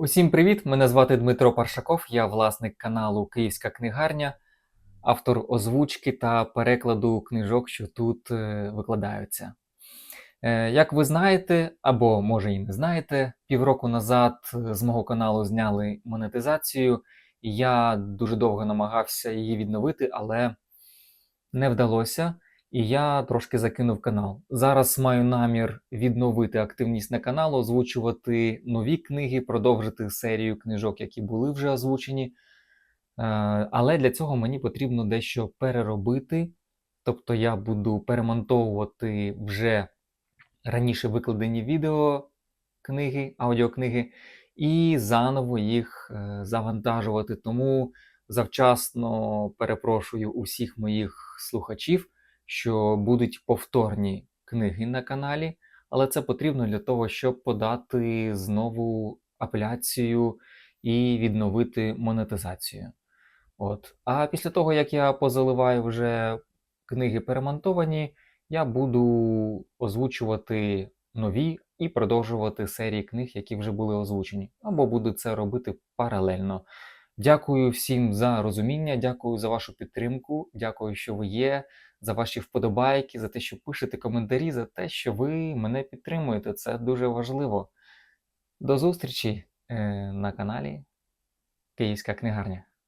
Усім привіт! Мене звати Дмитро Паршаков, я власник каналу Київська книгарня, автор озвучки та перекладу книжок, що тут е, викладаються. Е, Як ви знаєте, або може і не знаєте, півроку назад е, з мого каналу зняли монетизацію, я дуже довго намагався її відновити, але не вдалося. І я трошки закинув канал. Зараз маю намір відновити активність на каналу, озвучувати нові книги, продовжити серію книжок, які були вже озвучені. Е, Але для цього мені потрібно дещо переробити. Тобто я буду перемонтовувати вже раніше викладені відео книги, аудіокниги, і заново їх е, завантажувати. Тому завчасно перепрошую усіх моїх слухачів що будуть повторні книги на каналі, але це потрібно для того, щоб подати знову апеляцію і відновити монетизацію. От. А після того, як я позаливаю вже книги перемонтовані, я буду озвучувати нові і продовжувати серії книг, які вже були озвучені, або буду це робити паралельно. Дякую всім за розуміння, дякую за вашу підтримку, дякую, що ви є, за ваші вподобайки, за те, що пишете коментарі, за те, що ви мене підтримуєте. Це дуже важливо. До зустрічі е, на каналі Київська книгарня.